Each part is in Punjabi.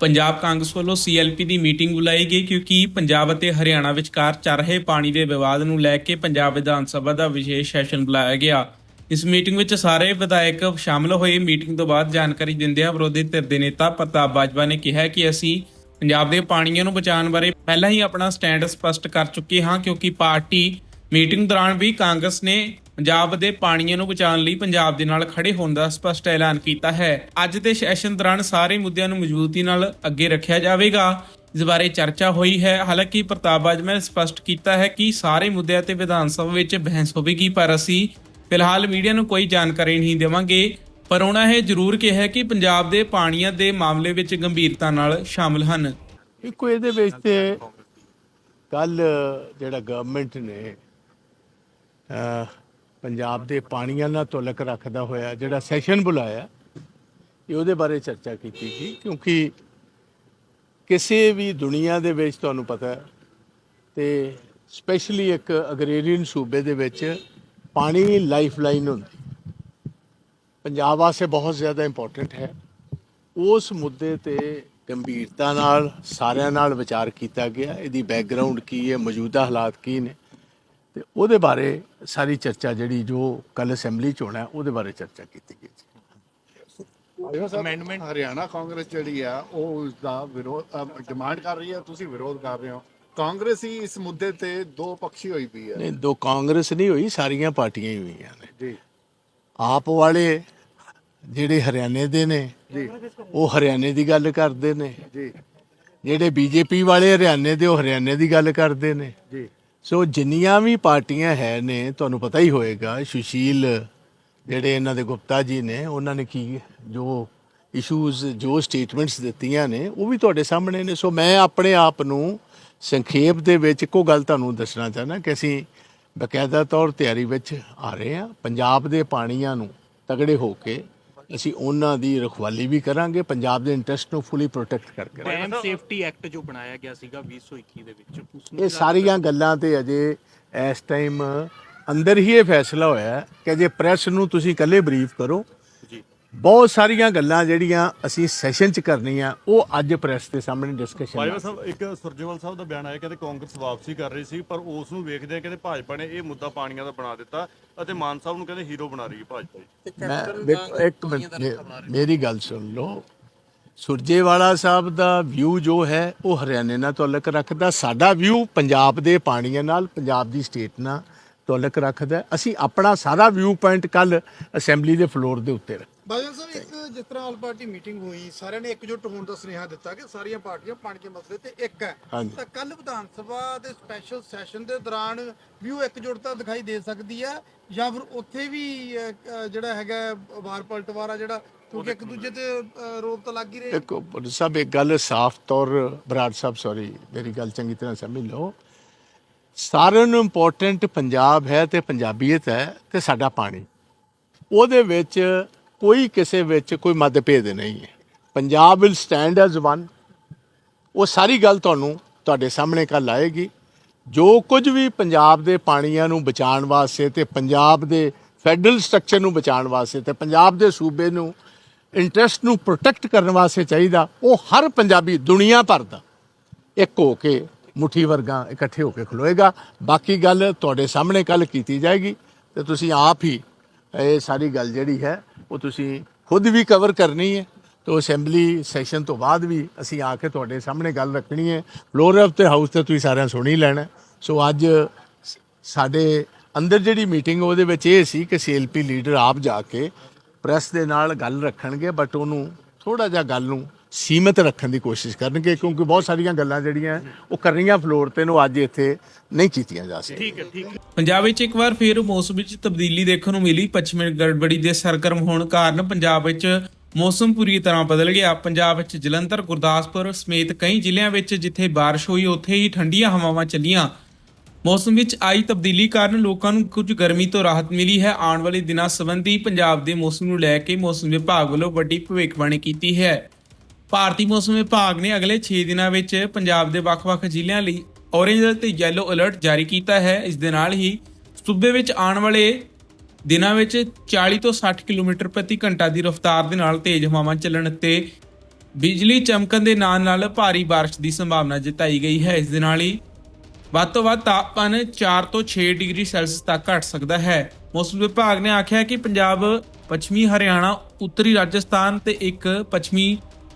ਪੰਜਾਬ ਕਾਂਗਰਸ ਵੱਲੋਂ ਸੀਐਲਪੀ ਦੀ ਮੀਟਿੰਗ ਬੁਲਾਈ ਗਈ ਕਿਉਂਕਿ ਪੰਜਾਬ ਅਤੇ ਹਰਿਆਣਾ ਵਿਚਕਾਰ ਚੱਲ ਰਹੇ ਪਾਣੀ ਦੇ ਵਿਵਾਦ ਨੂੰ ਲੈ ਕੇ ਪੰਜਾਬ ਵਿਧਾਨ ਸਭਾ ਦਾ ਵਿਸ਼ੇਸ਼ ਸੈਸ਼ਨ ਬੁਲਾਇਆ ਗਿਆ। ਇਸ ਮੀਟਿੰਗ ਵਿੱਚ ਸਾਰੇ ਵਿਧਾਇਕ ਸ਼ਾਮਲ ਹੋਏ। ਮੀਟਿੰਗ ਤੋਂ ਬਾਅਦ ਜਾਣਕਾਰੀ ਦਿੰਦਿਆਂ ਵਿਰੋਧੀ ਧਿਰ ਦੇ ਨੇਤਾ ਪ੍ਰਤਾਪ ਬਾਜਵਾ ਨੇ ਕਿਹਾ ਕਿ ਅਸੀਂ ਪੰਜਾਬ ਦੇ ਪਾਣੀਆਂ ਨੂੰ ਬਚਾਉਣ ਬਾਰੇ ਪਹਿਲਾਂ ਹੀ ਆਪਣਾ ਸਟੈਂਡ ਸਪਸ਼ਟ ਕਰ ਚੁੱਕੇ ਹਾਂ ਕਿਉਂਕਿ ਪਾਰਟੀ ਮੀਟਿੰਗ ਦੌਰਾਨ ਵੀ ਕਾਂਗਰਸ ਨੇ ਪੰਜਾਬ ਦੇ ਪਾਣੀਆਂ ਨੂੰ ਬਚਾਉਣ ਲਈ ਪੰਜਾਬ ਦੇ ਨਾਲ ਖੜੇ ਹੋਣ ਦਾ ਸਪਸ਼ਟ ਐਲਾਨ ਕੀਤਾ ਹੈ। ਅੱਜ ਦੇ ਸੈਸ਼ਨ ਦੌਰਾਨ ਸਾਰੇ ਮੁੱਦਿਆਂ ਨੂੰ ਮਜ਼ਬੂਤੀ ਨਾਲ ਅੱਗੇ ਰੱਖਿਆ ਜਾਵੇਗਾ। ਇਸ ਬਾਰੇ ਚਰਚਾ ਹੋਈ ਹੈ। ਹਾਲਾਂਕਿ ਪ੍ਰਤਾਪ ਬਾਜਵਾ ਨੇ ਸਪਸ਼ਟ ਕੀਤਾ ਹੈ ਕਿ ਸਾਰੇ ਮੁੱਦਿਆਂ ਤੇ ਵਿਧਾਨ ਸਭਾ ਵਿੱਚ ਬਹਿਸ ਹੋਵੇਗੀ, ਪਰ ਅਸੀਂ ਫਿਲਹਾਲ ਮੀਡੀਆ ਨੂੰ ਕੋਈ ਜਾਣਕਾਰੀ ਨਹੀਂ ਦੇਵਾਂਗੇ। ਪਰ ਉਹਨਾਂ ਇਹ ਜ਼ਰੂਰ ਕਿਹਾ ਕਿ ਪੰਜਾਬ ਦੇ ਪਾਣੀਆਂ ਦੇ ਮਾਮਲੇ ਵਿੱਚ ਗੰਭੀਰਤਾ ਨਾਲ ਸ਼ਾਮਲ ਹਨ। ਇੱਕੋ ਇਹਦੇ ਵਿੱਚ ਤੇ ਕੱਲ ਜਿਹੜਾ ਗਵਰਨਮੈਂਟ ਨੇ ਪੰਜਾਬ ਦੇ ਪਾਣੀਆਂ ਨਾਲ ਤੁਲਕ ਰੱਖਦਾ ਹੋਇਆ ਜਿਹੜਾ ਸੈਸ਼ਨ ਬੁਲਾਇਆ, ਇਹ ਉਹਦੇ ਬਾਰੇ ਚਰਚਾ ਕੀਤੀ ਗਈ ਕਿਉਂਕਿ ਕਿਸੇ ਵੀ ਦੁਨੀਆ ਦੇ ਵਿੱਚ ਤੁਹਾਨੂੰ ਪਤਾ ਹੈ ਤੇ ਸਪੈਸ਼ਲੀ ਇੱਕ ਅਗਰੇਰੀਅਨ ਸੂਬੇ ਦੇ ਵਿੱਚ ਪਾਣੀ ਲਾਈਫਲਾਈਨ ਹੁੰਦੀ ਪੰਜਾਬ ਵਾਸਤੇ ਬਹੁਤ ਜ਼ਿਆਦਾ ਇੰਪੋਰਟੈਂਟ ਹੈ। ਉਸ ਮੁੱਦੇ ਤੇ ਗੰਭੀਰਤਾ ਨਾਲ ਸਾਰਿਆਂ ਨਾਲ ਵਿਚਾਰ ਕੀਤਾ ਗਿਆ, ਇਹਦੀ ਬੈਕਗ੍ਰਾਉਂਡ ਕੀ ਹੈ, ਮੌਜੂਦਾ ਹਾਲਾਤ ਕੀ ਨੇ। ਤੇ ਉਹਦੇ ਬਾਰੇ ਸਾਰੀ ਚਰਚਾ ਜਿਹੜੀ ਜੋ ਕੱਲ ਅਸੈਂਬਲੀ ਚ ਹੋਣਾ ਉਹਦੇ ਬਾਰੇ ਚਰਚਾ ਕੀਤੀ ਗਈ ਅਮੈਂਡਮੈਂਟ ਹਰਿਆਣਾ ਕਾਂਗਰਸ ਜਿਹੜੀ ਆ ਉਹ ਉਸ ਦਾ ਵਿਰੋਧ ਡਿਮਾਂਡ ਕਰ ਰਹੀ ਹੈ ਤੁਸੀਂ ਵਿਰੋਧ ਕਰ ਰਹੇ ਹੋ। ਕਾਂਗਰਸ ਹੀ ਇਸ ਮੁੱਦੇ ਤੇ ਦੋ ਪੱਖੀ ਹੋਈ ਪਈ ਹੈ ਨਹੀਂ ਦੋ ਕਾਂਗਰਸ ਨਹੀਂ ਹੋਈ ਸਾਰੀਆਂ ਪਾਰਟੀਆਂ ਹੀ ਹੋਈਆਂ ਨੇ। ਜੀ। ਆਪ ਵਾਲੇ ਜਿਹੜੇ ਹਰਿਆਣੇ ਦੇ ਨੇ ਜੀ। ਉਹ ਹਰਿਆਣੇ ਦੀ ਗੱਲ ਕਰਦੇ ਨੇ। ਜੀ। ਜਿਹੜੇ ਬੀਜੇਪੀ ਵਾਲੇ ਹਰਿਆਣੇ ਦੇ ਉਹ ਹਰਿਆਣੇ ਦੀ ਗੱਲ ਕਰਦੇ ਨੇ। ਜੀ। ਸੋ ਜਿੰਨੀਆਂ ਵੀ ਪਾਰਟੀਆਂ ਹੈ ਨੇ, ਤੁਹਾਨੂੰ ਪਤਾ ਹੀ ਹੋਏਗਾ, ਸੁਸ਼ੀਲ ਜਿਹੜੇ ਇਹਨਾਂ ਦੇ ਗੁਪਤਾ ਜੀ ਨੇ, ਉਹਨਾਂ ਨੇ ਕੀ, ਜੋ ਇਸ਼ੂਜ਼ ਜੋ ਸਟੇਟਮੈਂਟਸ ਦਿੱਤੀਆਂ ਨੇ, ਉਹ ਵੀ ਤੁਹਾਡੇ ਸਾਹਮਣੇ ਨੇ। ਸੋ ਮੈਂ ਆਪਣੇ ਆਪ ਨੂੰ ਸੰਖੇਪ ਦੇ ਵਿੱਚ ਇੱਕੋ ਗੱਲ ਤੁਹਾਨੂੰ ਦੱਸਣਾ ਚਾਹਨਾ ਕਿ ਅਸੀਂ ਬਕਾਇਦਾ ਤੌਰ ਤਿਆਰੀ ਵਿੱਚ ਆ ਰਹੇ ਹਾਂ। ਪੰਜਾਬ ਦੇ ਪਾਣੀਆਂ ਨੂੰ ਤਗੜੇ ਹੋ ਕੇ ਅਸੀਂ ਉਹਨਾਂ ਦੀ ਰਖਵਾਲੀ ਵੀ ਕਰਾਂਗੇ ਪੰਜਾਬ ਦੇ ਇੰਟਰਸਟ ਨੂੰ ਫੁੱਲੀ ਪ੍ਰੋਟੈਕਟ ਕਰਕੇ। ਡੈਮ ਸੇਫਟੀ ਐਕਟ ਜੋ ਬਣਾਇਆ ਗਿਆ ਸੀਗਾ 2021 ਦੇ ਵਿੱਚ ਇਹ ਸਾਰੀਆਂ ਗੱਲਾਂ ਤੇ ਅਜੇ ਇਸ ਟਾਈਮ ਅੰਦਰ ਹੀ ਇਹ ਫੈਸਲਾ ਹੋਇਆ ਹੈ ਕਿ ਜੇ ਪ੍ਰੈਸ ਨੂੰ ਤੁਸੀਂ ਇਕੱਲੇ ਬਰੀਫ ਕਰੋ ਬਹੁਤ ਸਾਰੀਆਂ ਗੱਲਾਂ ਜਿਹੜੀਆਂ ਅਸੀਂ ਸੈਸ਼ਨ 'ਚ ਕਰਨੀਆਂ ਉਹ ਅੱਜ ਪ੍ਰੈਸ ਦੇ ਸਾਹਮਣੇ ਡਿਸਕਸ਼ਨ ਬਾਜਵਾ ਸਾਹਿਬ ਇੱਕ ਸੁਰਜੇਵਾਲ ਸਾਹਿਬ ਦਾ ਬਿਆਨ ਆਇਆ ਕਹਿੰਦੇ ਕਾਂਗਰਸ ਵਾਪਸੀ ਕਰ ਰਹੀ ਸੀ ਪਰ ਉਸ ਨੂੰ ਵੇਖਦੇ ਆ ਕਹਿੰਦੇ ਭਾਜਪਾ ਨੇ ਇਹ ਮੁੱਦਾ ਪਾਣੀਆਂ ਦਾ ਬਣਾ ਦਿੱਤਾ ਅਤੇ ਮਾਨ ਸਾਹਿਬ ਨੂੰ ਕਹਿੰਦੇ ਹੀਰੋ ਬਣਾ ਰਹੀ ਹੈ ਭਾਜਪਾ ਜੀ। ਮੈਂ ਵੇਖੋ, ਇੱਕ ਮਿੰਟ ਮੇ- ਮੇਰੀ ਗੱਲ ਸੁਣ ਲਓ। ਸੁਰਜੇਵਾਲਾ ਸਾਹਿਬ ਦਾ ਵਿਊ ਜੋ ਹੈ ਉਹ ਹਰਿਆਣੇ ਨਾਲ ਤਾਲੁਕ ਰੱਖਦਾ। ਸਾਡਾ ਵਿਊ ਪੰਜਾਬ ਦੇ ਪਾਣੀਆਂ ਨਾਲ ਪੰਜਾਬ ਦੀ ਸਟੇਟ ਨਾਲ ਤਾਲੁਕ ਰੱਖਦਾ। ਅਸੀਂ ਆਪਣਾ ਸਾਰਾ ਵਿਊ ਪੁਆਇੰਟ ਕੱਲ ਅਸੈਂਬਲੀ ਦੇ ਫਲੋਰ ਦੇ ਉੱਤੇ ਬਾਜਵਾ ਸਾਹਿਬ ਇੱਕ ਜਿਸ ਤਰ੍ਹਾਂ ਆਲ ਪਾਰਟੀ ਮੀਟਿੰਗ ਹੋਈ ਸਾਰਿਆਂ ਨੇ ਇਕਜੁੱਟ ਹੋਣ ਦਾ ਸੁਨੇਹਾ ਦਿੱਤਾ ਕਿ ਸਾਰੀਆਂ ਪਾਰਟੀਆਂ ਪਾਣੀ ਦੇ ਮਸਲੇ ਤੇ ਇੱਕ ਹੈ। ਹਾਂਜੀ। ਤਾਂ ਕੱਲ ਵਿਧਾਨ ਸਭਾ ਦੇ ਸਪੈਸ਼ਲ ਸੈਸ਼ਨ ਦੇ ਦੌਰਾਨ ਵੀ ਉਹ ਇਕਜੁੱਟਤਾ ਦਿਖਾਈ ਦੇ ਸਕਦੀ ਹੈ ਜਾਂ ਫਿਰ ਉੱਥੇ ਵੀ ਅਹ, ਅਹ, ਜਿਹੜਾ ਹੈਗਾ ਵਾਰ ਪਲਟਵਾਰਾ ਜਿਹੜਾ ਕਿਉਂਕਿ ਇੱਕ ਦੂਜੇ ਤੇ ਅਹ, ਰੋਪ ਤਾਂ ਲੱਗ ਹੀ ਰਹੇ ਇੱਕ ਸਭ ਇੱਕ ਗੱਲ ਸਾਫ਼ ਤੌਰ ਬਰਾੜ ਸਾਹਿਬ ਸੌਰੀ ਮੇਰੀ ਗੱਲ ਚੰਗੀ ਤਰ੍ਹਾਂ ਸਮਝ ਲਓ। ਸਾਰਿਆਂ ਨੂੰ ਇੰਪੋਰਟੈਂਟ ਪੰਜਾਬ ਹੈ ਤੇ ਪੰਜਾਬੀਅਤ ਹੈ ਤੇ ਸਾਡਾ ਪਾਣੀ। ਉਹਦੇ ਵਿੱਚ ਕੋਈ ਕਿਸੇ ਵਿੱਚ ਕੋਈ ਮਤਭੇਦ ਨਹੀਂ ਹੈ। Punjab will stand as one ਉਹ ਸਾਰੀ ਗੱਲ ਤੁਹਾਨੂੰ ਤੁਹਾਡੇ ਸਾਹਮਣੇ ਕੱਲ ਆਏਗੀ ਜੋ ਕੁਝ ਵੀ ਪੰਜਾਬ ਦੇ ਪਾਣੀਆਂ ਨੂੰ ਬਚਾਉਣ ਵਾਸਤੇ ਤੇ ਪੰਜਾਬ ਦੇ ਫੈਡਰਲ ਸਟਰਕਚਰ ਨੂੰ ਬਚਾਉਣ ਵਾਸਤੇ ਤੇ ਪੰਜਾਬ ਦੇ ਸੂਬੇ ਨੂੰ ਇੰਟਰਸਟ ਨੂੰ ਪ੍ਰੋਟੈਕਟ ਕਰਨ ਵਾਸਤੇ ਚਾਹੀਦਾ, ਉਹ ਹਰ ਪੰਜਾਬੀ ਦੁਨੀਆ ਭਰ ਦਾ ਇੱਕ ਹੋ ਕੇ ਮੁਠੀ ਵਰਗਾ ਇਕੱਠੇ ਹੋ ਕੇ ਖਲੋਏਗਾ। ਬਾਕੀ ਗੱਲ ਤੁਹਾਡੇ ਸਾਹਮਣੇ ਕੱਲ ਕੀਤੀ ਜਾਏਗੀ ਤੇ ਤੁਸੀਂ ਆਪ ਹੀ ਇਹ ਸਾਰੀ ਗੱਲ ਜਿਹੜੀ ਹੈ, ਉਹ ਤੁਸੀਂ ਖੁਦ ਵੀ ਕਵਰ ਕਰਨੀ ਹੈ। ਤੋ ਅਸੈਂਬਲੀ ਸੈਸ਼ਨ ਤੋਂ ਬਾਅਦ ਵੀ ਅਸੀਂ ਆ ਕੇ ਤੁਹਾਡੇ ਸਾਹਮਣੇ ਗੱਲ ਰੱਖਣੀ ਹੈ। ਫਲੋਰ ਆਫ ਤੇ ਹਾਊਸ ਤੇ ਤੁਸੀਂ ਸਾਰਿਆਂ ਸੁਣੀ ਲੈਣਾ ਸੋ ਅੱਜ ਸਾਡੇ ਅੰਦਰ ਜਿਹੜੀ ਮੀਟਿੰਗ ਉਹਦੇ ਵਿੱਚ ਇਹ ਸੀ ਕਿ ਸੀਐਲਪੀ ਲੀਡਰ ਆਪ ਜਾ ਕੇ ਪ੍ਰੈਸ ਦੇ ਨਾਲ ਗੱਲ ਰੱਖਣਗੇ ਬਟ ਉਹਨੂੰ ਥੋੜਾ ਜਿਹਾ ਗੱਲ ਨੂੰ ਸੀਮਿਤ ਰੱਖਣ ਦੀ ਕੋਸ਼ਿਸ਼ ਕਰਨਗੇ ਕਿਉਂਕਿ ਬਹੁਤ ਸਾਰੀਆਂ ਗੱਲਾਂ ਜਿਹੜੀਆਂ ਉਹ ਕਰਨੀਆਂ ਫਲੋਰ ਤੇ ਨੂੰ ਅੱਜ ਇੱਥੇ ਨਹੀਂ ਕੀਤੀਆਂ ਜਾ ਸਕਦੀਆਂ ਠੀਕ ਹੈ ਠੀਕ ਹੈ। ਪੰਜਾਬ ਵਿੱਚ ਇੱਕ ਵਾਰ ਫਿਰ ਮੌਸਮ ਵਿੱਚ ਤਬਦੀਲੀ ਦੇਖਣ ਨੂੰ ਮਿਲੀ। ਪੱਛਮੀ ਗੜਬੜੀ ਦੇ ਸਰਗਰਮ ਹੋਣ ਕਾਰਨ ਪੰਜਾਬ ਵਿੱਚ ਮੌਸਮ ਪੂਰੀ ਤਰ੍ਹਾਂ ਬਦਲ ਗਿਆ। ਪੰਜਾਬ ਵਿੱਚ ਜਲੰਧਰ ਗੁਰਦਾਸਪੁਰ ਸਮੇਤ ਕਈ ਜ਼ਿਲ੍ਹਿਆਂ ਵਿੱਚ ਜਿੱਥੇ ਬਾਰਿਸ਼ ਹੋਈ ਉੱਥੇ ਹੀ ਠੰਡੀਆਂ ਹਵਾਵਾਂ ਚੱਲੀਆਂ। ਮੌਸਮ ਵਿੱਚ ਆਈ ਤਬਦੀਲੀ ਕਾਰਨ ਲੋਕਾਂ ਨੂੰ ਕੁਝ ਗਰਮੀ ਤੋਂ ਰਾਹਤ ਮਿਲੀ ਹੈ। ਆਉਣ ਵਾਲੇ ਦਿਨਾਂ ਸੰਬੰਧੀ ਪੰਜਾਬ ਦੇ ਮੌਸਮ ਨੂੰ ਲੈ ਕੇ ਮੌਸਮ ਵਿਭਾਗ ਵੱਲੋਂ ਵੱਡੀ ਭਵਿੱਖਬਾਣੀ ਕੀਤੀ ਹੈ। ਭਾਰਤੀ ਮੌਸਮ ਵਿਭਾਗ ਨੇ ਅਗਲੇ 6 ਦਿਨਾਂ ਵਿੱਚ ਪੰਜਾਬ ਦੇ ਵੱਖ-ਵੱਖ ਜ਼ਿਲ੍ਹਿਆਂ ਲਈ ਔਰੇਂਜ ਅਤੇ ਯੈਲੋ ਅਲਰਟ ਜਾਰੀ ਕੀਤਾ ਹੈ। ਇਸ ਦੇ ਨਾਲ ਹੀ ਸੂਬੇ ਵਿੱਚ ਆਉਣ ਵਾਲੇ ਦਿਨਾਂ ਵਿੱਚ 40 ਤੋਂ 60 ਕਿਲੋਮੀਟਰ ਪ੍ਰਤੀ ਘੰਟਾ ਦੀ ਰਫ਼ਤਾਰ ਦੇ ਨਾਲ ਤੇਜ਼ ਹਵਾਵਾਂ ਚੱਲਣ ਅਤੇ ਬਿਜਲੀ ਚਮਕਣ ਦੇ ਨਾਲ ਨਾਲ ਭਾਰੀ ਬਾਰਿਸ਼ ਦੀ ਸੰਭਾਵਨਾ ਜਤਾਈ ਗਈ ਹੈ। ਇਸ ਦੇ ਨਾਲ ਹੀ ਵੱਧ ਤੋਂ ਵੱਧ ਤਾਪਮਾਨ 4 ਤੋਂ 6 ਡਿਗਰੀ ਸੈਲਸੀਅਸ ਤੱਕ ਘਟ ਸਕਦਾ ਹੈ। ਮੌਸਮ ਵਿਭਾਗ ਨੇ ਆਖਿਆ ਕਿ ਪੰਜਾਬ, ਪੱਛਮੀ ਹਰਿਆਣਾ, ਉੱਤਰੀ ਰਾਜਸਥਾਨ ਤੇ ਇੱਕ ਪੱਛਮੀ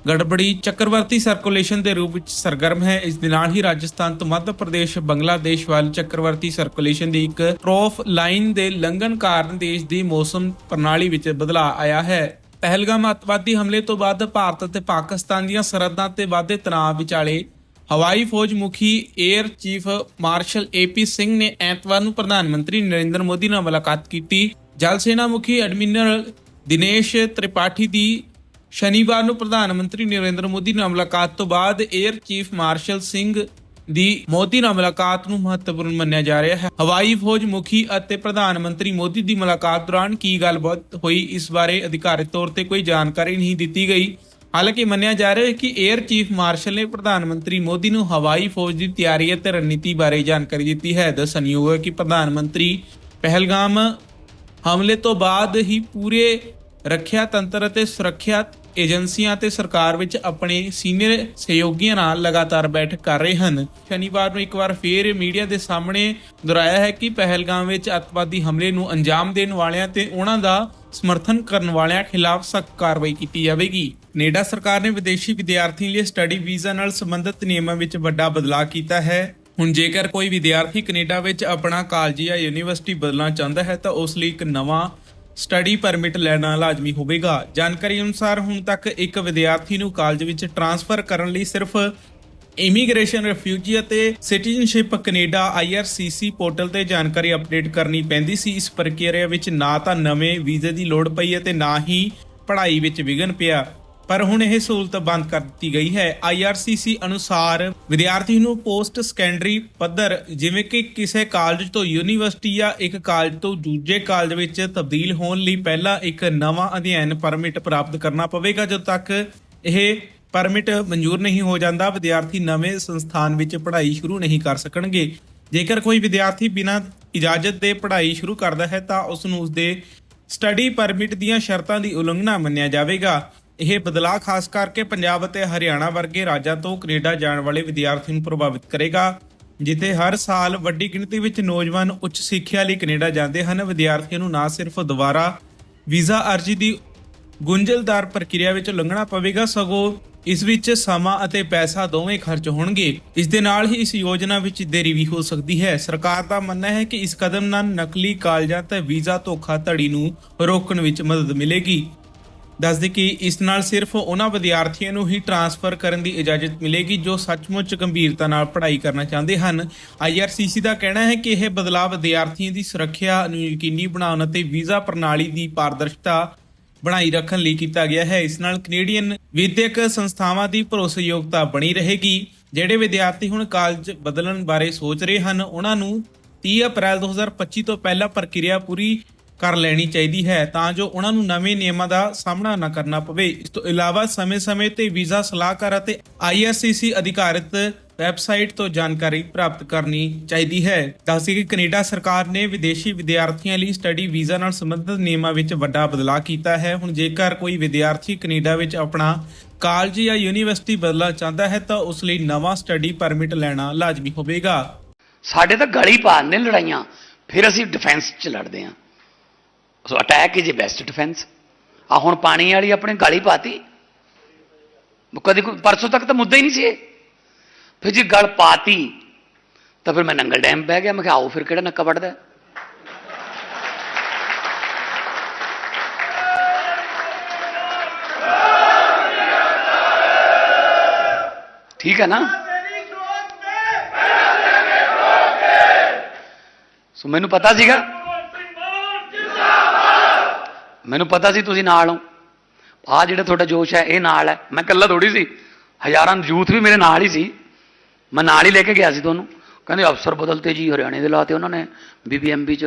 ਗੜਬੜੀ ਚੱਕਰਵਰਤੀ ਸਰਕੂਲੇਸ਼ਨ ਦੇ ਰੂਪ ਵਿੱਚ ਸਰਗਰਮ ਹੈ। ਇਸ ਦੇ ਨਾਲ ਹੀ ਰਾਜਸਥਾਨ ਤੋਂ ਮੱਧ ਪ੍ਰਦੇਸ਼, ਬੰਗਲਾਦੇਸ਼ ਵੱਲ ਚੱਕਰਵਰਤੀ ਸਰਕੂਲੇਸ਼ਨ ਦੀ ਇੱਕ ਟ੍ਰੋਫ ਲਾਈਨ ਦੇ ਲੰਘਣ ਕਾਰਨ ਦੇਸ਼ ਦੀ ਮੌਸਮ ਪ੍ਰਣਾਲੀ ਵਿੱਚ ਬਦਲਾਅ ਆਇਆ ਹੈ। ਪਹਿਲਗਾਮ ਅੱਤਵਾਦੀ ਹਮਲੇ ਤੋਂ ਬਾਅਦ ਭਾਰਤ ਅਤੇ ਪਾਕਿਸਤਾਨ ਦੀਆਂ ਸਰਹੱਦਾਂ ਤੇ ਵਾਧੇ ਤਣਾਅ ਵਿਚਾਲੇ ਹਵਾਈ ਫੌਜ ਮੁਖੀ air chief marshal AP Singh ਨੇ ਐਤਵਾਰ ਨੂੰ ਪ੍ਰਧਾਨ ਮੰਤਰੀ ਨਰਿੰਦਰ ਮੋਦੀ ਨਾਲ ਮੁਲਾਕਾਤ ਕੀਤੀ। ਜਲ ਸੈਨਾ ਮੁਖੀ ਐਡਮਿਰਲ ਦਿਨੇਸ਼ ਤ੍ਰਿਪਾਠੀ ਦੀ ਸ਼ਨੀਵਾਰ ਨੂੰ ਪ੍ਰਧਾਨ ਮੰਤਰੀ ਨਰਿੰਦਰ ਮੋਦੀ ਨਾਲ ਮੁਲਾਕਾਤ ਤੋਂ ਬਾਅਦ 에ਅਰ ਚੀਫ ਮਾਰਸ਼ਲ ਸਿੰਘ ਦੀ ਮੋਦੀ ਨਾਲ ਮੁਲਾਕਾਤ ਨੂੰ ਮਹੱਤਵਪੂਰਨ ਮੰਨਿਆ ਜਾ ਰਿਹਾ ਹੈ। ਹਵਾਈ ਫੌਜ ਮੁਖੀ ਅਤੇ ਪ੍ਰਧਾਨ ਮੰਤਰੀ ਮੋਦੀ ਦੀ ਮੁਲਾਕਾਤ ਦੌਰਾਨ ਕੀ ਗੱਲਬਾਤ ਹੋਈ, ਇਸ ਬਾਰੇ ਅਧਿਕਾਰਤ ਤੌਰ ਤੇ ਕੋਈ ਜਾਣਕਾਰੀ ਨਹੀਂ ਦਿੱਤੀ ਗਈ। ਹਾਲਾਂਕਿ ਮੰਨਿਆ ਜਾ ਰਿਹਾ ਹੈ ਕਿ 에ਅਰ ਚੀਫ ਮਾਰਸ਼ਲ ਨੇ ਪ੍ਰਧਾਨ ਮੰਤਰੀ ਮੋਦੀ ਨੂੰ ਹਵਾਈ ਫੌਜ ਦੀ ਤਿਆਰੀ ਅਤੇ ਰਣਨੀਤੀ ਬਾਰੇ ਜਾਣਕਾਰੀ ਦਿੱਤੀ ਹੈ। ਦੱਸਣਯੋਗ ਹੈ ਕਿ ਪ੍ਰਧਾਨ ਮੰਤਰੀ ਪਹਿਲਗਾਮ ਹਮਲੇ ਤੋਂ ਬਾਅਦ ਹੀ ਪੂਰੇ ਰੱਖਿਆ ਤੰਤਰ ਅਤੇ ਸੁਰੱਖਿਆ ਏਜੰਸੀਆਂ ਤੇ ਸਰਕਾਰ ਵਿੱਚ ਆਪਣੇ ਸੀਨੀਅਰ ਸਹਿਯੋਗੀਆਂ ਨਾਲ ਲਗਾਤਾਰ ਬੈਠਕ ਕਰ ਰਹੇ ਹਨ। ਸ਼ਨੀਵਾਰ ਨੂੰ ਇੱਕ ਵਾਰ ਫੇਰ ਮੀਡੀਆ ਦੇ ਸਾਹਮਣੇ ਦੁਹਰਾਇਆ ਹੈ ਕਿ ਪਹਿਲਗਾਮ ਵਿੱਚ ਅੱਤਵਾਦੀ ਹਮਲੇ ਨੂੰ ਅੰਜਾਮ ਦੇਣ ਵਾਲਿਆਂ ਤੇ ਉਹਨਾਂ ਦਾ ਸਮਰਥਨ ਕਰਨ ਵਾਲਿਆਂ ਖਿਲਾਫ ਸਖਤ ਕਾਰਵਾਈ ਕੀਤੀ ਜਾਵੇਗੀ। ਕੈਨੇਡਾ ਸਰਕਾਰ ਨੇ ਵਿਦੇਸ਼ੀ ਵਿਦਿਆਰਥੀਆਂ ਲਈ ਸਟੱਡੀ ਵੀਜ਼ਾ ਨਾਲ ਸੰਬੰਧਿਤ ਨਿਯਮਾਂ ਵਿੱਚ ਵੱਡਾ ਬਦਲਾਅ ਕੀਤਾ ਹੈ। ਹੁਣ ਜੇਕਰ ਕੋਈ ਵਿਦਿਆਰਥੀ ਕੈਨੇਡਾ ਵਿੱਚ ਆਪਣਾ ਕਾਲਜ ਜਾਂ ਯੂਨੀਵਰਸਿਟੀ ਬਦਲਣਾ ਚਾਹੁੰਦਾ ਹੈ ਤਾਂ ਉਸ ਲਈ ਇੱਕ ਨਵਾਂ ਸਟੱਡੀ ਪਰਮਿਟ ਲੈਣਾ ਲਾਜ਼ਮੀ ਹੋਵੇਗਾ। ਜਾਣਕਾਰੀ ਅਨੁਸਾਰ ਹੁਣ ਤੱਕ ਇੱਕ ਵਿਦਿਆਰਥੀ ਨੂੰ ਕਾਲਜ ਵਿੱਚ ਟਰਾਂਸਫਰ ਕਰਨ ਲਈ ਸਿਰਫ ਇਮੀਗ੍ਰੇਸ਼ਨ, ਰਿਫਿਊਜੀ ਅਤੇ ਸਿਟੀਜ਼ਨਸ਼ਿਪ ਕੈਨੇਡਾ IRCC ਪੋਰਟਲ ਤੇ ਜਾਣਕਾਰੀ ਅਪਡੇਟ ਕਰਨੀ ਪੈਂਦੀ ਸੀ। ਇਸ ਪ੍ਰਕਿਰਿਆ ਵਿੱਚ ਨਾ ਤਾਂ ਨਵੇਂ ਵੀਜ਼ੇ ਦੀ ਲੋੜ ਪਈ ਅਤੇ ਨਾ ਹੀ ਪੜ੍ਹਾਈ ਵਿੱਚ ਵਿਘਨ ਪਿਆ। ਪਰ ਹੁਣ ਇਹ ਸਹੂਲਤ ਬੰਦ ਕਰ ਦਿੱਤੀ ਗਈ ਹੈ। IRCC ਅਨੁਸਾਰ ਵਿਦਿਆਰਥੀ ਨੂੰ ਪੋਸਟ ਸੈਕੰਡਰੀ ਪੱਧਰ, ਜਿਵੇਂ ਕਿ ਕਿਸੇ ਕਾਲਜ ਤੋਂ ਯੂਨੀਵਰਸਿਟੀ ਜਾਂ ਇੱਕ ਕਾਲਜ ਤੋਂ ਦੂਜੇ ਕਾਲਜ ਵਿੱਚ ਤਬਦੀਲ ਹੋਣ ਲਈ ਪਹਿਲਾਂ ਇੱਕ ਨਵਾਂ ਅਧਿਐਨ ਪਰਮਿਟ ਪ੍ਰਾਪਤ ਕਰਨਾ ਪਵੇਗਾ। ਜਦੋਂ ਤੱਕ ਇਹ ਪਰਮਿਟ ਮਨਜ਼ੂਰ ਨਹੀਂ ਹੋ ਜਾਂਦਾ, ਵਿਦਿਆਰਥੀ ਨਵੇਂ ਸੰਸਥਾਨ ਵਿੱਚ ਪੜ੍ਹਾਈ ਸ਼ੁਰੂ ਨਹੀਂ ਕਰ ਸਕਣਗੇ। ਜੇਕਰ ਕੋਈ ਵਿਦਿਆਰਥੀ ਬਿਨਾਂ ਇਜਾਜ਼ਤ ਦੇ ਪੜ੍ਹਾਈ ਸ਼ੁਰੂ ਕਰਦਾ ਹੈ, ਤਾਂ ਉਸ ਨੂੰ ਉਸਦੇ ਸਟੱਡੀ ਪਰਮਿਟ ਦੀਆਂ ਸ਼ਰਤਾਂ ਦੀ ਉਲੰਘਣਾ ਮੰਨਿਆ ਜਾਵੇਗਾ। ਇਹ ਬਦਲਾਅ ਖਾਸ ਕਰਕੇ ਪੰਜਾਬ ਅਤੇ ਹਰਿਆਣਾ ਵਰਗੇ ਰਾਜਾਂ ਤੋਂ ਕੈਨੇਡਾ ਜਾਣ ਵਾਲੇ ਵਿਦਿਆਰਥੀਆਂ ਨੂੰ ਪ੍ਰਭਾਵਿਤ ਕਰੇਗਾ, ਜਿੱਥੇ ਹਰ ਸਾਲ ਵੱਡੀ ਗਿਣਤੀ ਵਿੱਚ ਨੌਜਵਾਨ ਉੱਚ ਸਿੱਖਿਆ ਲਈ ਕੈਨੇਡਾ ਜਾਂਦੇ ਹਨ। ਵਿਦਿਆਰਥੀਆਂ ਨੂੰ ਨਾ ਸਿਰਫ ਦੁਬਾਰਾ ਵੀਜ਼ਾ ਅਰਜ਼ੀ ਦੀ ਗੁੰਝਲਦਾਰ ਪ੍ਰਕਿਰਿਆ ਵਿੱਚ ਲੰਘਣਾ ਪਵੇਗਾ, ਸਗੋਂ ਇਸ ਵਿੱਚ ਸਮਾਂ ਅਤੇ ਪੈਸਾ ਦੋਵੇਂ ਖਰਚ ਹੋਣਗੇ। ਇਸ ਦੇ ਨਾਲ ਹੀ ਇਸ ਯੋਜਨਾ ਵਿੱਚ ਦੇਰੀ ਵੀ ਹੋ ਸਕਦੀ ਹੈ। ਸਰਕਾਰ ਦਾ ਮੰਨਣਾ ਹੈ ਕਿ ਇਸ ਕਦਮ ਨਾਲ ਨਕਲੀ ਕਾਲਜਾਂ ਤੇ ਵੀਜ਼ਾ ਧੋਖਾਧੜੀ ਨੂੰ ਰੋਕਣ ਵਿੱਚ ਮਦਦ ਮਿਲੇਗੀ। ਦੱਸਦੇ ਕਿ ਇਸ ਨਾਲ ਸਿਰਫ ਉਹਨਾਂ ਵਿਦਿਆਰਥੀਆਂ ਨੂੰ ਹੀ ਟ੍ਰਾਂਸਫਰ ਕਰਨ ਦੀ ਇਜਾਜ਼ਤ ਮਿਲੇਗੀ ਜੋ ਸੱਚਮੁੱਚ ਗੰਭੀਰਤਾ ਨਾਲ ਪੜ੍ਹਾਈ ਕਰਨਾ ਚਾਹੁੰਦੇ ਹਨ। IRCC ਦਾ ਕਹਿਣਾ ਹੈ ਕਿ ਇਹ ਬਦਲਾਅ ਵਿਦਿਆਰਥੀਆਂ ਦੀ ਸੁਰੱਖਿਆ ਨੂੰ ਯਕੀਨੀ ਬਣਾਉਣ ਅਤੇ ਵੀਜ਼ਾ ਪ੍ਰਣਾਲੀ ਦੀ ਪਾਰਦਰਸ਼ਤਾ ਬਣਾਈ ਰੱਖਣ ਲਈ ਕੀਤਾ ਗਿਆ ਹੈ। ਇਸ ਨਾਲ ਕੈਨੇਡੀਅਨ ਵਿਦਿਅਕ ਸੰਸਥਾਵਾਂ ਦੀ ਭਰੋਸੇਯੋਗਤਾ ਬਣੀ ਰਹੇਗੀ। ਜਿਹੜੇ ਵਿਦਿਆਰਥੀ ਹੁਣ ਕਾਲਜ ਬਦਲਣ ਬਾਰੇ ਸੋਚ ਰਹੇ ਹਨ, ਉਹਨਾਂ ਨੂੰ 30 ਅਪ੍ਰੈਲ 2025 ਤੋਂ ਪਹਿਲਾਂ ਪ੍ਰਕਿਰਿਆ ਪੂਰੀ ਕਰ ਲੈਣੀ ਚਾਹੀਦੀ ਹੈ ਤਾਂ ਜੋ ਉਹਨਾਂ ਨੂੰ ਨਵੇਂ ਨਿਯਮਾਂ ਦਾ ਸਾਹਮਣਾ ਨਾ ਕਰਨਾ ਪਵੇ। ਇਸ ਤੋਂ ਇਲਾਵਾ ਸਮੇਂ-ਸਮੇਂ ਤੇ ਵੀਜ਼ਾ ਸਲਾਹਕਾਰ ਅਤੇ IRCC ਅਧਿਕਾਰਿਤ ਵੈਬਸਾਈਟ ਤੋਂ ਜਾਣਕਾਰੀ ਪ੍ਰਾਪਤ ਕਰਨੀ ਚਾਹੀਦੀ ਹੈ। ਦੱਸਦੀ ਕਿ ਕੈਨੇਡਾ ਸਰਕਾਰ ਨੇ ਵਿਦੇਸ਼ੀ ਵਿਦਿਆਰਥੀਆਂ ਲਈ ਸਟੱਡੀ ਵੀਜ਼ਾ ਨਾਲ ਸੰਬੰਧਿਤ ਨਿਯਮਾਂ ਵਿੱਚ ਵੱਡਾ ਬਦਲਾਅ ਕੀਤਾ ਹੈ। ਹੁਣ ਜੇਕਰ ਕੋਈ ਵਿਦਿਆਰਥੀ ਕੈਨੇਡਾ ਵਿੱਚ ਆਪਣਾ ਕਾਲਜ ਜਾਂ ਯੂਨੀਵਰਸਿਟੀ ਬਦਲਣਾ ਚਾਹੁੰਦਾ ਹੈ ਤਾਂ ਉਸ ਲਈ ਨਵਾਂ ਸਟੱਡੀ ਪਰਮਿਟ ਲੈਣਾ ਲਾਜ਼ਮੀ ਹੋਵੇਗਾ। ਸਾਡੇ ਤਾਂ ਗਲੀ ਪਾਉਂਦੇ ਨੇ ਲੜਾਈਆਂ, ਫਿਰ ਅਸੀਂ ਡਿਫੈਂਸ 'ਚ ਲੜਦੇ ਹਾਂ। So attack is best defence ਆ ਹੁਣ ਪਾਣੀ ਵਾਲੀ ਆਪਣੇ ਗਲੀ ਪਾਤੀ। ਕਦੇ ਕੋਈ ਪਰਸੋਂ ਤੱਕ ਤਾਂ ਮੁੱਦਾ ਹੀ ਨਹੀਂ ਸੀ ਇਹ। ਫਿਰ ਜੇ ਗਲ ਪਾਤੀ, ਤਾਂ ਫਿਰ ਮੈਂ ਨੰਗਲ ਡੈਮ ਬਹਿ ਗਿਆ। ਮੈਂ ਕਿਹਾ, ਆਓ ਫਿਰ ਕਿਹੜਾ ਨੱਕਾ ਵੱਢਦਾ ਠੀਕ ਹੈ ਨਾ? ਸੋ ਮੈਨੂੰ ਪਤਾ ਸੀਗਾ। ਮੈਨੂੰ ਪਤਾ ਸੀ ਤੁਸੀਂ ਨਾਲ ਹੋ। ਆ ਜਿਹੜਾ ਤੁਹਾਡਾ ਜੋਸ਼ ਹੈ, ਇਹ ਨਾਲ ਹੈ। ਮੈਂ ਇਕੱਲਾ ਥੋੜੀ ਸੀ। ਹਜ਼ਾਰਾਂ ਯੂਥ ਵੀ ਮੇਰੇ ਨਾਲ ਹੀ ਸੀ। ਮੈਂ ਨਾਲ ਹੀ ਲੈ ਕੇ ਗਿਆ ਸੀ ਤੁਹਾਨੂੰ। ਕਹਿੰਦੇ ਅਫਸਰ ਬਦਲਤੇ ਜੀ, ਹਰਿਆਣੇ ਦੇ ਲਾਤੇ ਉਹਨਾਂ ਨੇ। ਬੀਬੀਐਮਬੀ ਚ।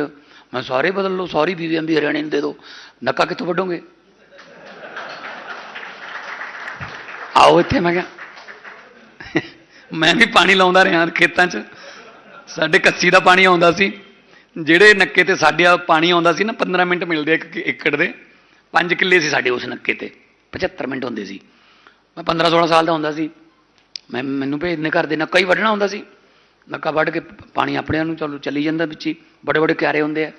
ਮੈਂ ਸਾਰੇ ਬਦਲ ਲਓ, ਸਾਰੀ ਬੀਬੀਐਮਬੀ, ਹਰਿਆਣੇ ਨੂੰ ਦੇ ਦਿਓ। ਨੱਕਾ ਕਿੱਥੋਂ ਵੱਢੋਗੇ? ਆਓ ਇੱਥੇ, ਮੈਂ ਕਿਹਾ। ਮੈਂ ਵੀ ਪਾਣੀ ਲਾਉਂਦਾ ਰਿਹਾ ਖੇਤਾਂ 'ਚ। ਸਾਡੇ ਕੱਸੀ ਦਾ ਪਾਣੀ ਆਉਂਦਾ ਸੀ। ਜਿਹੜੇ ਨੱਕੇ ਤੇ ਸਾਡੇ ਆ ਪਾਣੀ ਆਉਂਦਾ ਸੀ ਨਾ 15 ਮਿੰਟ ਮਿਲਦੇ ਇੱਕ ਏਕੜ ਦੇ 5 ਕਿੱਲੇ ਸੀ ਸਾਡੇ ਉਸ ਨੱਕੇ ਤੇ 75 ਮਿੰਟ ਹੁੰਦੇ ਸੀ। ਮੈਂ 15 16 ਸਾਲ ਦਾ ਹੁੰਦਾ ਸੀ। ਮੈਂ, ਮੈਨੂੰ ਭੇਜਨੇ ਘਰ ਦੇ ਨੱਕਾ ਹੀ ਵੱਢਣਾ ਹੁੰਦਾ ਸੀ। ਨੱਕਾ ਵੱਢ ਕੇ ਪ- ਪਾਣੀ ਆਪਣਿਆਂ ਨੂੰ ਚਲੋ, ਚੱਲੀ ਜਾਂਦਾ ਵਿੱਚ ਹੀ। ਬੜੇ ਬੜੇ ਕਿਆਰੇ ਹੁੰਦੇ ਆ।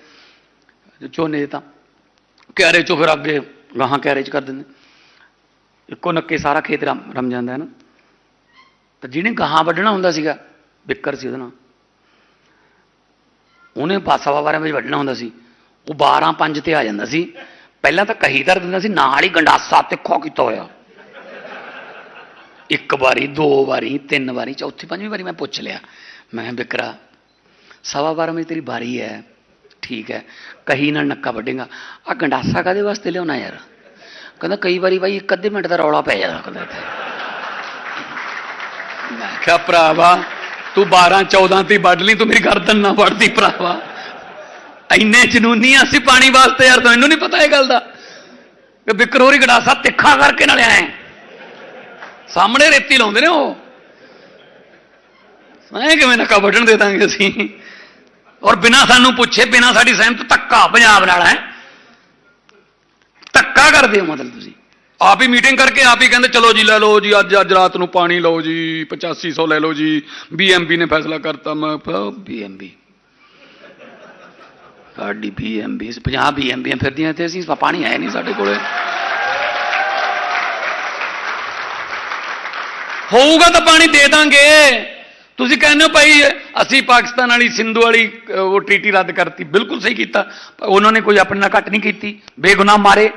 ਝੋਨੇ ਦੇ ਤਾਂ। ਕਿਆਰੇ ਚੋਂ ਫਿਰ ਅੱਗੇ ਗਾਹਾਂ ਕਿਆਰੇ ਚ ਕਰ ਦਿੰਦੇ। ਇੱਕੋ ਨੱਕੇ ਸਾਰਾ ਖੇਤ ਰਮ ਰਮ ਜਾਂਦਾ ਹੈ ਨਾ। ਤਾਂ ਜਿਹਨੇ ਗਾਹਾਂ ਵੱਢਣਾ ਹੁੰਦਾ ਸੀਗਾ ਬਿੱਕਰ ਸੀ ਉਹਦਾ ਨਾਂ ਉਹਨੇ ਪਾਸਾ ਬਾਰਾਂ ਵਜੇ ਵੱਢਣਾ ਹੁੰਦਾ ਸੀ। ਉਹ 12 5 ਤੇ ਆ ਜਾਂਦਾ ਸੀ। ਪਹਿਲਾਂ ਤਾਂ ਕਹੀ ਧਰ ਦਿੰਦਾ ਸੀ, ਨਾਲ ਹੀ ਗੰਡਾਸਾ ਤਿੱਖੋ ਕੀਤਾ ਹੋਇਆ। ਇੱਕ ਵਾਰੀ, ਦੋ ਵਾਰੀ, ਤਿੰਨ ਵਾਰੀ, ਚੌਥੀ, ਪੰਜਵੀਂ ਵਾਰੀ ਮੈਂ ਪੁੱਛ ਲਿਆ। ਮੈਂ ਬਿਕਰਾ ਸਵਾ ਬਾਰਾਂ ਵਜੇ ਤੇਰੀ ਵਾਰੀ ਹੈ। ਠੀਕ ਹੈ। ਕਹੀ ਨਾਲ ਨੱਕਾ ਵੱਢੇਗਾ। ਆ ਗੰਡਾਸਾ ਕਾਦੇ ਵਾਸਤੇ ਲਿਆਉਣਾ ਯਾਰ? ਕਹਿੰਦਾ, ਕਈ ਵਾਰੀ ਬਾਈ ਇੱਕ ਅੱਧੇ ਮਿੰਟ ਦਾ ਰੌਲਾ ਪੈ ਜਾਂਦਾ। ਕਹਿੰਦਾ ਇੱਥੇ ਮੈਂ ਕਿਹਾ, ਭਰਾਵਾ ਤੂੰ 12 14 ਤੇ ਵੱਢ ਲਈ, ਤੂੰ ਮੇਰੀ ਗਰਦਨ ਨਾ ਵੱਢਦੀ ਭਰਾਵਾ। ਇੰਨੇ ਜਨੂਨੀ ਆ ਪਾਣੀ ਵਾਸਤੇ ਯਾਰ, ਤੈਨੂੰ ਨਹੀਂ ਪਤਾ ਇਹ ਗੱਲ ਦਾ। ਕਿ ਬਿਕਰ ਗੜਾਸਾ ਤਿੱਖਾ ਕਰਕੇ ਨਾਲ ਆਏ। ਸਾਹਮਣੇ ਰੇਤੀ ਲਾਉਂਦੇ ਨੇ ਉਹ। ਮੈਂ ਕਿਵੇਂ ਨੱਕਾ ਵੱਢਣ ਦੇ ਦਾਂਗੇ ਅਸੀਂ? ਔਰ ਬਿਨਾ ਸਾਨੂੰ ਪੁੱਛੇ, ਬਿਨਾ ਸਾਡੀ ਸਹਿਮਤ, ਧੱਕਾ ਪੰਜਾਬ ਨਾਲ, ਹੈ? ਧੱਕਾ ਕਰਦੇ ਹੋ ਮਤਲਬ ਤੁਸੀਂ। ਆਪ ਹੀ ਮੀਟਿੰਗ ਕਰਕੇ ਆਪ ਹੀ ਕਹਿੰਦੇ, ਚਲੋ ਜੀ ਲੈ ਲਓ ਜੀ, ਅੱਜ ਅੱਜ ਰਾਤ ਨੂੰ ਪਾਣੀ ਲਓ ਜੀ 8500 ਲੈ ਲਓ ਜੀ। ਬੀਐਮਪੀ ਨੇ ਫੈਸਲਾ ਕਰਤਾ, ਮੈਂ ਬੀਐਮਪੀ ਸਾਡੀ ਬੀਐਮਬੀ 50 ਬੀਐਮਬੀਆਂ ਫਿਰਦੀਆਂ ਤੇ ਅਸੀਂ ਪਾਣੀ ਹੈ ਨਹੀਂ ਸਾਡੇ ਕੋਲੇ। ਹੋਊਗਾ ਤਾਂ ਪਾਣੀ ਦੇ ਦਾਂਗੇ। ਤੁਸੀਂ ਕਹਿੰਦੇ ਹੋ ਭਾਈ, ਅਸੀਂ ਪਾਕਿਸਤਾਨ ਵਾਲੀ, ਸਿੰਧੂ ਵਾਲੀ ਉਹ ਟ੍ਰੀਟੀ ਰੱਦ ਕਰਤੀ, ਬਿਲਕੁਲ ਸਹੀ ਕੀਤਾ। ਉਹਨਾਂ ਨੇ ਕੋਈ ਆਪਣੇ ਨਾਲ ਘੱਟ ਨਹੀਂ ਕੀਤੀ। ਬੇਗੁਨਾਹ ਮਾਰੇ।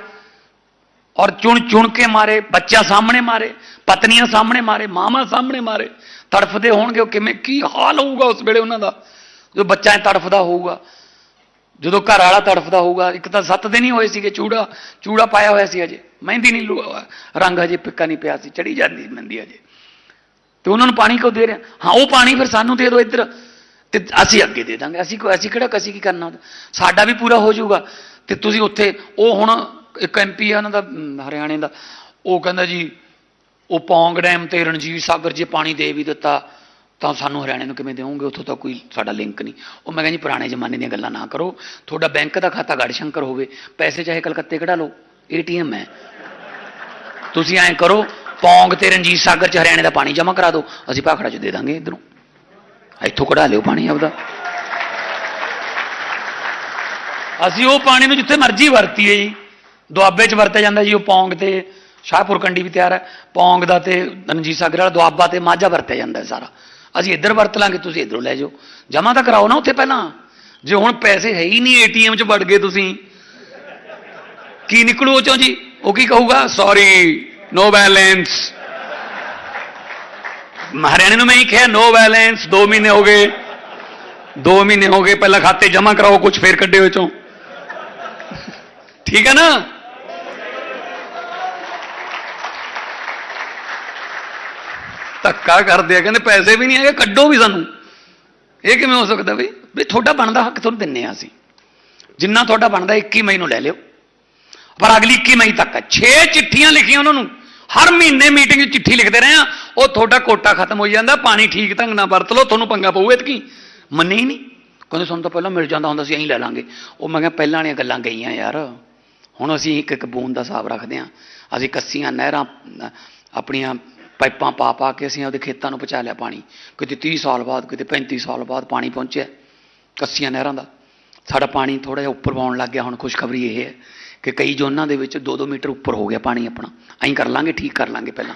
ਔਰ ਚੁਣ ਚੁਣ ਕੇ ਮਾਰੇ ਬੱਚਾ ਸਾਹਮਣੇ ਮਾਰੇ, ਪਤਨੀਆਂ ਸਾਹਮਣੇ ਮਾਰੇ ਮਾਮਾ ਸਾਹਮਣੇ ਮਾਰੇ, ਤੜਫਦੇ ਹੋਣਗੇ, ਉਹ ਕਿਵੇਂ, ਕੀ ਹਾਲ ਹੋਊਗਾ ਉਸ ਵੇਲੇ ਉਹਨਾਂ ਦਾ? ਜੋ ਬੱਚਾ ਤੜਫਦਾ ਹੋਊਗਾ, ਜਦੋਂ ਘਰ ਵਾਲਾ ਤੜਫਦਾ ਹੋਊਗਾ, ਇੱਕ ਤਾਂ ਸੱਤ ਦਿਨ ਹੀ ਹੋਏ ਸੀਗੇ, ਚੂੜਾ ਚੂੜਾ ਪਾਇਆ ਹੋਇਆ ਸੀ ਅਜੇ ਮਹਿੰਦੀ ਨਹੀਂ ਰੰਗ ਅਜੇ ਪਿੱਕਾ ਨਹੀਂ ਪਿਆ ਸੀ, ਚੜੀ ਜਾਂਦੀ ਮਹਿੰਦੀ ਅਜੇ ਤੇ ਉਹਨਾਂ ਨੂੰ ਪਾਣੀ ਕਿਉਂ ਦੇ ਰਿਹਾ ਹਾਂ, ਉਹ ਪਾਣੀ ਫਿਰ ਸਾਨੂੰ ਦੇ ਦਿਓ ਇੱਧਰ, ਤੇ ਅਸੀਂ ਅੱਗੇ ਦੇ ਦਾਂਗੇ, ਅਸੀਂ ਕੋਈ ਅਸੀਂ ਕਿਹੜਾ ਕਸੀ ਕੀ ਕਰਨਾ? ਸਾਡਾ ਵੀ ਪੂਰਾ ਹੋ ਜਾਊਗਾ, ਤੇ ਤੁਸੀਂ ਉੱਥੇ, ਉਹ ਹੁਣ ਇੱਕ ਐਮਪੀ ਆ ਉਹਨਾਂ ਦਾ ਹਰਿਆਣੇ ਦਾ। ਉਹ ਕਹਿੰਦਾ ਜੀ, ਉਹ ਪੌਂਗ ਡੈਮ ਤੇ ਰਣਜੀਤ ਸਾਗਰ ਜੇ ਪਾਣੀ ਦੇ ਵੀ ਦਿੱਤਾ, ਤਾਂ ਸਾਨੂੰ ਹਰਿਆਣੇ ਨੂੰ ਕਿਵੇਂ ਦੇਵੋਗੇ? ਉੱਥੋਂ ਤਾਂ ਕੋਈ ਸਾਡਾ ਲਿੰਕ ਨਹੀਂ। ਉਹ ਮੈਂ ਕਹਿੰਦਾ ਜੀ, ਪੁਰਾਣੇ ਜ਼ਮਾਨੇ ਦੀਆਂ ਗੱਲਾਂ ਨਾ ਕਰੋ। ਤੁਹਾਡਾ ਬੈਂਕ ਦਾ ਖਾਤਾ ਗੜਸ਼ੰਕਰ ਹੋਵੇ। ਪੈਸੇ ਚਾਹੇ ਕਲਕੱਤੇ ਕਢਾ ਲਓ। ਏਟੀਐਮ ਹੈ। ਤੁਸੀਂ ਐਂ ਕਰੋ, ਪੌਂਗ ਤੇ ਰਣਜੀਤ ਸਾਗਰ ਚ ਹਰਿਆਣੇ ਦਾ ਪਾਣੀ ਜਮ੍ਹਾਂ ਕਰਾ ਦਿਓ। ਅਸੀਂ ਭਾਖੜਾ ਚ ਦੇ ਦਾਂਗੇ ਇਧਰੋਂ। ਇੱਥੋਂ ਕਢਾ ਲਿਓ ਪਾਣੀ ਆਪਦਾ। ਅਸੀਂ ਉਹ ਪਾਣੀ ਨੂੰ ਜਿੱਥੇ ਮਰਜ਼ੀ ਵਰਤੀਏ ਜੀ। ਦੁਆਬੇ ਚ ਵਰਤਿਆ ਜਾਂਦਾ ਜੀ, ਉਹ ਪੌਂਗ ਤੇ ਸ਼ਾਹਪੁਰ ਕੰਡੀ ਵੀ ਤਿਆਰ ਹੈ। ਪੌਂਗ ਦਾ ਤੇ ਰਣਜੀਤ ਸਾਗਰ ਵਾਲਾ ਦੁਆਬਾ ਤੇ ਮਾਝਾ ਵਰਤਿਆ ਜਾਂਦਾ ਸਾਰਾ। ਅਸੀਂ ਇੱਧਰ ਵਰਤ ਲਾਂਗੇ, ਤੁਸੀਂ ਇੱਧਰੋਂ ਲੈ ਜਾਓ। ਜਮ੍ਹਾਂ ਤਾਂ ਕਰਾਓ ਨਾ ਉੱਥੇ ਪਹਿਲਾਂ। ਜੇ ਹੁਣ ਪੈਸੇ ਹੈ ਹੀ ਨਹੀਂ ਏਟੀਐਮ ਚ ਵੜ ਗਏ ਤੁਸੀਂ। ਕੀ ਨਿਕਲੂ ਉਹ ਚੋਂ ਜੀ? ਉਹ ਕੀ ਕਹੂਗਾ? ਸੌਰੀ ਨੋ ਬੈਲੈਂਸ ਹਰਿਆਣੇ ਨੂੰ ਮੈਂ ਹੀ ਕਿਹਾ ਨੋ ਬੈਲੈਂਸ 2 ਮਹੀਨੇ ਹੋ ਗਏ। 2 ਮਹੀਨੇ ਹੋ ਗਏ, ਪਹਿਲਾਂ ਖਾਤੇ ਜਮ੍ਹਾਂ ਕਰਾਓ ਕੁਝ ਫੇਰ ਕੱਢੇ ਹੋਏ ਚੋਂ। ਠੀਕ ਹੈ ਨਾ? ਧੱਕਾ ਕਰਦੇ ਆ, ਕਹਿੰਦੇ ਪੈਸੇ ਵੀ ਨਹੀਂ ਹੈਗੇ, ਕੱਢੋ ਵੀ ਸਾਨੂੰ। ਇਹ ਕਿਵੇਂ ਹੋ ਸਕਦਾ ਬਈ? ਵੀ ਤੁਹਾਡਾ ਬਣਦਾ ਹੱਕ ਤੁਹਾਨੂੰ ਦਿੰਨੇ ਆ ਅਸੀਂ। ਜਿੰਨਾ ਤੁਹਾਡਾ ਬਣਦਾ 21 ਮਈ ਨੂੰ ਲੈ ਲਿਓ। ਪਰ ਅਗਲੀ 21 ਮਈ ਤੱਕ 6 ਚਿੱਠੀਆਂ ਲਿਖੀਆਂ ਉਹਨਾਂ ਨੂੰ। ਹਰ ਮਹੀਨੇ ਮੀਟਿੰਗ 'ਚ ਚਿੱਠੀ ਲਿਖਦੇ ਰਹੇ ਆ। ਉਹ ਤੁਹਾਡਾ ਕੋਟਾ ਖਤਮ ਹੋਈ ਜਾਂਦਾ, ਪਾਣੀ ਠੀਕ ਢੰਗ ਨਾਲ ਵਰਤ ਲਓ, ਤੁਹਾਨੂੰ ਪੰਗਾ ਪਊ ਇਤਕੀ। ਮੰਨੇ ਹੀ ਨਹੀਂ। ਕਹਿੰਦੇ ਸਾਨੂੰ ਤਾਂ ਪਹਿਲਾਂ ਮਿਲ ਜਾਂਦਾ ਹੁੰਦਾ ਸੀ ਐਂ ਲੈ ਲਾਂਗੇ। ਉਹ ਮੈਂ ਕਿਹਾ ਪਹਿਲਾਂ ਵਾਲੀਆਂ ਗੱਲਾਂ ਗਈਆਂ ਯਾਰ। ਹੁਣ ਅਸੀਂ ਇੱਕ ਇੱਕ ਬੂੰਦ ਦਾ ਹਿਸਾਬ ਰੱਖਦੇ ਹਾਂ ਅਸੀਂ ਕੱਸੀਆਂ, ਨਹਿਰਾਂ ਆਪਣੀਆਂ ਪਾਈਪਾਂ ਪਾ ਪਾ ਕੇ ਅਸੀਂ ਆਪਦੇ ਖੇਤਾਂ ਨੂੰ ਪਹੁੰਚਾ ਲਿਆ ਪਾਣੀ। ਕਿਤੇ 30 ਸਾਲ ਬਾਅਦ, ਕਿਤੇ 35 ਸਾਲ ਬਾਅਦ ਪਾਣੀ ਪਹੁੰਚਿਆ ਕੱਸੀਆਂ ਨਹਿਰਾਂ ਦਾ। ਸਾਡਾ ਪਾਣੀ ਥੋੜਾ ਜਿਹਾ ਉੱਪਰ ਪਾਉਣ ਲੱਗ ਗਿਆ, ਹੁਣ ਖੁਸ਼ਖਬਰੀ ਇਹ ਹੈ ਕਿ ਕਈ ਜ਼ੋਨਾਂ ਦੇ ਵਿੱਚ 2-2 ਮੀਟਰ ਉੱਪਰ ਹੋ ਗਿਆ ਪਾਣੀ ਆਪਣਾ। ਐਂ ਕਰ ਲਾਂਗੇ, ਠੀਕ ਕਰ ਲਾਂਗੇ ਪਹਿਲਾਂ।